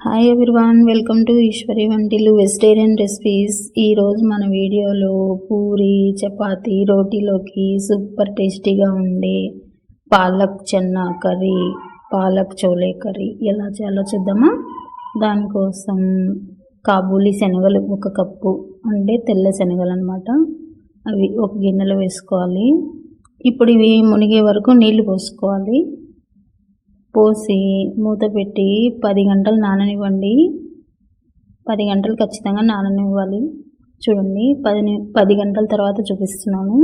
Hi everyone welcome to Eshwari వంటిలు vegetarian recipes ఈరోజు మన వీడియోలో పూరి చపాతి రోటీలోకి సూపర్ టేస్టీగా ఉండే పాలక్ చెన్నా కర్రీ పాలక్ చోలే కర్రీ ఎలా చేయాలో చూద్దామా? దానికోసం కాబూలి శనగలు ఒక కప్పు అంటే తెల్ల శనగలు అనమాట అవి ఒక గిన్నెలో వేసుకోవాలి. ఇప్పుడు ఇవి మునిగే వరకు నీళ్ళు పోసుకోవాలి. పోసి మూత పెట్టి పది గంటలు నాననివ్వండి. పది గంటలు ఖచ్చితంగా నాననివ్వాలి. చూడండి పది పది గంటల తర్వాత చూపిస్తున్నాను.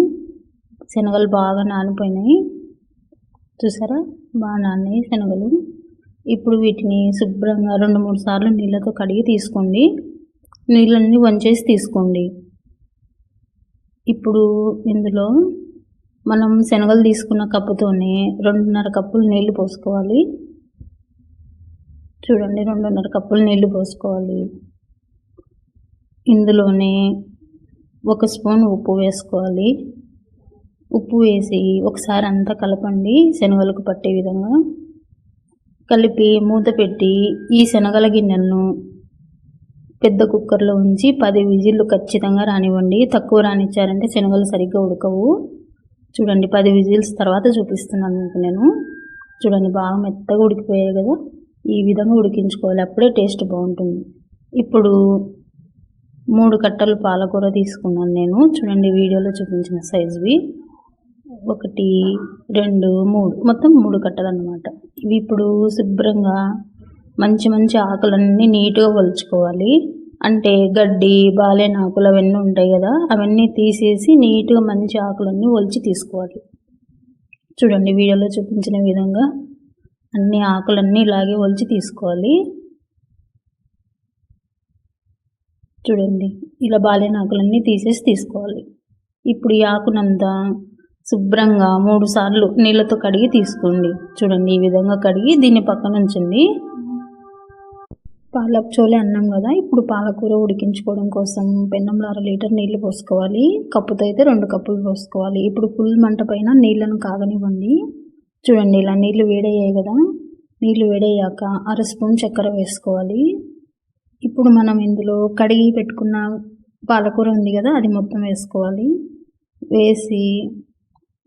శనగలు బాగా నానిపోయినాయి. చూసారా? బాగా నానినాయి శనగలు. ఇప్పుడు వీటిని శుభ్రంగా రెండు మూడు సార్లు నీళ్ళతో కడిగి తీసుకోండి. నీళ్ళన్నీ వంచేసి తీసుకోండి. ఇప్పుడు ఇందులో మనం శనగలు తీసుకున్న కప్పుతోనే రెండున్నర కప్పులు నీళ్ళు పోసుకోవాలి. చూడండి రెండున్నర కప్పులు నీళ్ళు పోసుకోవాలి. ఇందులోనే ఒక స్పూన్ ఉప్పు వేసుకోవాలి. ఉప్పు వేసి ఒకసారి అంతా కలపండి శనగలకు పట్టే విధంగా. కలిపి మూత పెట్టి ఈ శనగల గిన్నెలను పెద్ద కుక్కర్లో ఉంచి పది విజిల్లు ఖచ్చితంగా రానివ్వండి. తక్కువ రానిచ్చారంటే శనగలు సరిగ్గా ఉడకవు. చూడండి పది విజిల్స్ తర్వాత చూపిస్తున్నాను మీకు నేను. చూడండి బాగా మెత్తగా ఉడికిపోయాయి కదా. ఈ విధంగా ఉడికించుకోవాలి అప్పుడే టేస్ట్ బాగుంటుంది. ఇప్పుడు మూడు కట్టలు పాలకూర తీసుకున్నాను నేను. చూడండి వీడియోలో చూపించిన సైజువి. ఒకటి రెండు మూడు. మొత్తం మూడు కట్టలు అన్నమాట ఇవి ఇప్పుడు శుభ్రంగా మంచి మంచి ఆకులన్నీ నీట్గా ఒలుచుకోవాలి. అంటే గడ్డి బాలేనాకులు అవన్నీ ఉంటాయి కదా అవన్నీ తీసేసి నీట్గా మంచి ఆకులన్నీ ఒలిచి తీసుకోవాలి. చూడండి వీడియోలో చూపించిన విధంగా అన్ని ఆకులన్నీ ఇలాగే ఒలిచి తీసుకోవాలి. చూడండి ఇలా బాలేని ఆకులన్నీ తీసేసి తీసుకోవాలి. ఇప్పుడు ఈ ఆకునంతా శుభ్రంగా మూడు సార్లు నీళ్ళతో కడిగి తీసుకోండి. చూడండి ఈ విధంగా కడిగి దీన్ని పక్కన ఉంచండి పాలక్ చోలే అన్నాం కదా ఇప్పుడు పాలకూర ఉడికించుకోవడం కోసం పెన్నంలో అర లీటర్ నీళ్ళు పోసుకోవాలి. కప్పుతో అయితే రెండు కప్పులు పోసుకోవాలి. ఇప్పుడు ఫుల్ మంట పైన నీళ్ళను కాగనివ్వండి. చూడండి ఇలా నీళ్ళు వేడయ్యాయి కదా. నీళ్ళు వేడయ్యాక అర స్పూన్ చక్కెర వేసుకోవాలి. ఇప్పుడు మనం ఇందులో కడిగి పెట్టుకున్న పాలకూర ఉంది కదా అది మొత్తం వేసుకోవాలి. వేసి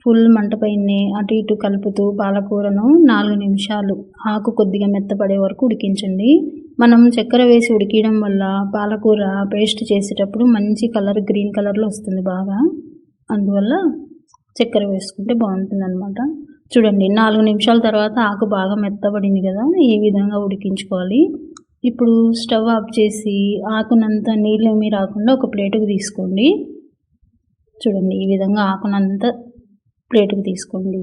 ఫుల్ మంటపైనే అటు ఇటు కలుపుతూ పాలకూరను నాలుగు నిమిషాలు ఆకు కొద్దిగా మెత్తపడే వరకు ఉడికించండి. మనం చక్కెర వేసి ఉడికియడం వల్ల పాలకూర పేస్ట్ చేసేటప్పుడు మంచి కలర్ గ్రీన్ కలర్లో వస్తుంది బాగా. అందువల్ల చక్కెర వేసుకుంటే బాగుంటుంది అనమాట చూడండి నాలుగు నిమిషాల తర్వాత ఆకు బాగా మెత్తబడింది కదా ఈ విధంగా ఉడికించుకోవాలి. ఇప్పుడు స్టవ్ ఆఫ్ చేసి ఆకునంతా నీళ్ళు రాకుండా ఒక ప్లేటుకు తీసుకోండి. చూడండి ఈ విధంగా ఆకునంతా ప్లేటుకు తీసుకోండి.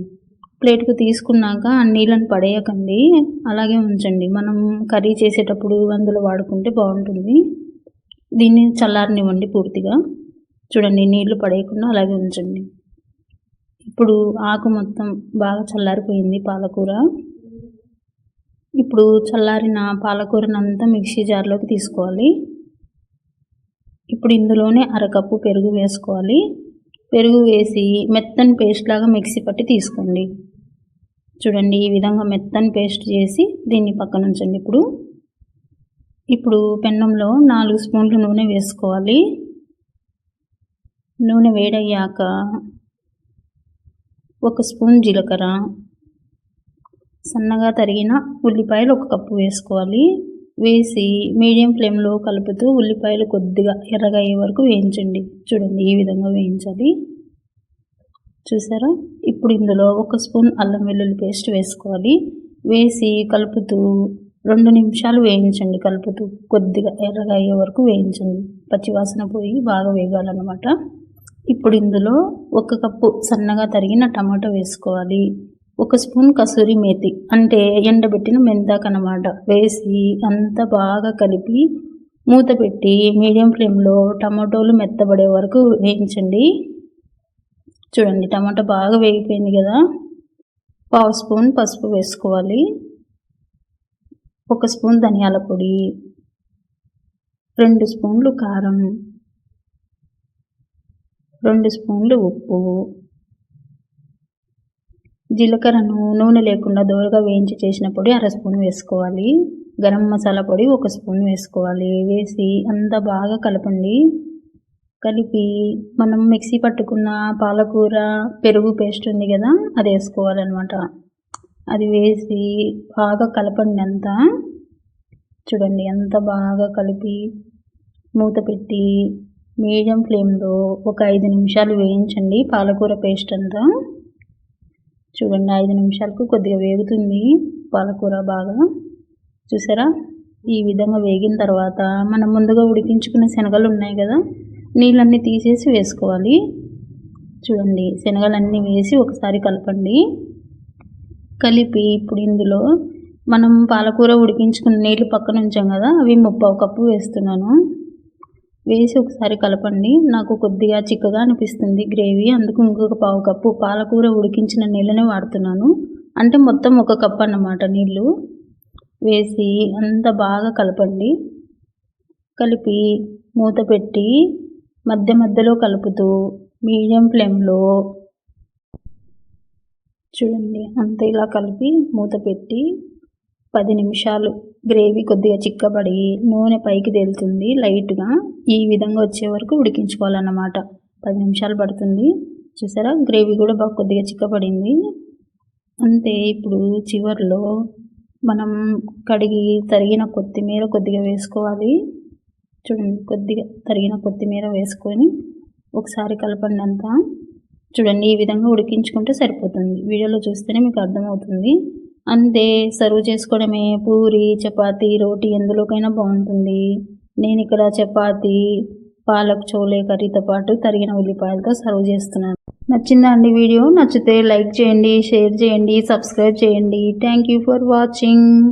ప్లేట్కి తీసుకున్నాక ఆ నీళ్ళని పడేయకండి. అలాగే ఉంచండి. మనం కర్రీ చేసేటప్పుడు అందులో వాడుకుంటే బాగుంటుంది. దీన్ని చల్లారనివ్వండి పూర్తిగా. చూడండి నీళ్ళు పడేయకుండా అలాగే ఉంచండి. ఇప్పుడు ఆకు మొత్తం బాగా చల్లారిపోయింది పాలకూర. ఇప్పుడు చల్లారిన పాలకూరనంతా మిక్సీ జార్లోకి తీసుకోవాలి. ఇప్పుడు ఇందులోనే అరకప్పు పెరుగు వేసుకోవాలి. పెరుగు వేసి మెత్తని పేస్ట్ లాగా మిక్సీ పట్టి తీసుకోండి. చూడండి ఈ విధంగా మెత్తని పేస్ట్ చేసి దీన్ని పక్కన ఉంచండి. ఇప్పుడు ఇప్పుడు పెన్నంలో నాలుగు స్పూన్లు నూనె వేసుకోవాలి. నూనె వేడయ్యాక ఒక స్పూన్ జీలకర్ర సన్నగా తరిగిన ఉల్లిపాయలు ఒక కప్పు వేసుకోవాలి. వేసి మీడియం ఫ్లేమ్లో కలుపుతూ ఉల్లిపాయలు కొద్దిగా ఎర్రగా అయ్యే వరకు వేయించండి. చూడండి ఈ విధంగా వేయించాలి. చూసారా? ఇప్పుడు ఇందులో ఒక స్పూన్ అల్లం వెల్లుల్లి పేస్ట్ వేసుకోవాలి. వేసి కలుపుతూ రెండు నిమిషాలు వేయించండి. కలుపుతూ కొద్దిగా ఎర్రగా అయ్యే వరకు వేయించండి. పచ్చివాసన పోయి బాగా వేగాలన్నమాట. ఇప్పుడు ఇందులో ఒక కప్పు సన్నగా తరిగిన టమాటో వేసుకోవాలి. ఒక స్పూన్ కసూరి మేతి అంటే ఎండబెట్టిన మెంతాకు అన్నమాట వేసి అంతా బాగా కలిపి మూత పెట్టి మీడియం ఫ్లేమ్లో టమాటోలు మెత్తబడే వరకు వేయించండి. చూడండి టమాటా బాగా వేగిపోయింది కదా. పావు స్పూన్ పసుపు వేసుకోవాలి. ఒక స్పూన్ ధనియాల పొడి. రెండు స్పూన్లు కారం. రెండు స్పూన్లు ఉప్పు. జీలకర్రను నూనె లేకుండా దోరగా వేయించి చేసిన పొడి అర స్పూన్ వేసుకోవాలి. గరం మసాలా పొడి ఒక స్పూన్ వేసుకోవాలి. వేసి అంతా బాగా కలపండి. కలిపి మనం మిక్సీ పట్టుకున్న పాలకూర పెరుగు పేస్ట్ ఉంది కదా అది వేసుకోవాలన్నమాట. అది వేసి బాగా కలపండి అంతా. చూడండి ఎంత బాగా కలిపి మూత పెట్టి మీడియం ఫ్లేమ్లో ఒక ఐదు నిమిషాలు వేయించండి పాలకూర పేస్ట్ అంతా. చూడండి ఐదు నిమిషాలకు కొద్దిగా వేగుతుంది పాలకూర బాగా. చూసారా? ఈ విధంగా వేగిన తర్వాత మనం ముందుగా ఉడికించుకున్న శనగలు ఉన్నాయి కదా నీళ్ళన్నీ తీసేసి వేసుకోవాలి. చూడండి శనగలన్నీ వేసి ఒకసారి కలపండి. కలిపి ఇప్పుడు ఇందులో మనం పాలకూర ఉడికించుకున్న నీళ్ళు పక్కన ఉంచాం కదా అవి ముప్పావు కప్పు వేస్తున్నాను. వేసి ఒకసారి కలపండి. నాకు కొద్దిగా చిక్కగా అనిపిస్తుంది గ్రేవీ. అందుకు ఇంకొక పావు కప్పు పాలకూర ఉడికించిన నీళ్ళనే వాడుతున్నాను. అంటే మొత్తం ఒక కప్పు అన్నమాట నీళ్ళు. వేసి అంత బాగా కలపండి. కలిపి మూత పెట్టి మధ్య మధ్యలో కలుపుతూ మీడియం ఫ్లేమ్లో చూడండి. అంత ఇలా కలిపి మూత పెట్టి పది నిమిషాలు గ్రేవీ కొద్దిగా చిక్కబడి నూనె పైకి తేలుతుంది లైట్గా ఈ విధంగా వచ్చే వరకు ఉడికించుకోవాలన్నమాట. పది నిమిషాలు పడుతుంది. చూసారా? గ్రేవీ కూడా బాగా కొద్దిగా చిక్కబడింది. అంతే ఇప్పుడు చివరిలో మనం కడిగి తరిగిన కొత్తిమీర కొద్దిగా వేసుకోవాలి. చూడండి కొద్దిగా తరిగిన కొత్తిమీర వేసుకొని ఒకసారి కలపండి అంతా చూడండి ఈ విధంగా ఉడికించుకుంటే సరిపోతుంది. వీడియోలో చూస్తేనే మీకు అర్థమవుతుంది. అంతే సర్వ్ చేసుకోవడమే పూరి చపాతి రోటీ ఎందులోకైనా బాగుంటుంది. నేను ఇక్కడ చపాతి పాలక్ చోలే కర్రీతో పాటు తరిగిన ఉల్లిపాయలతో సర్వ్ చేస్తున్నాను. నచ్చిందా అండి వీడియో? నచ్చితే లైక్ చేయండి షేర్ చేయండి సబ్స్క్రైబ్ చేయండి. Thank you for watching.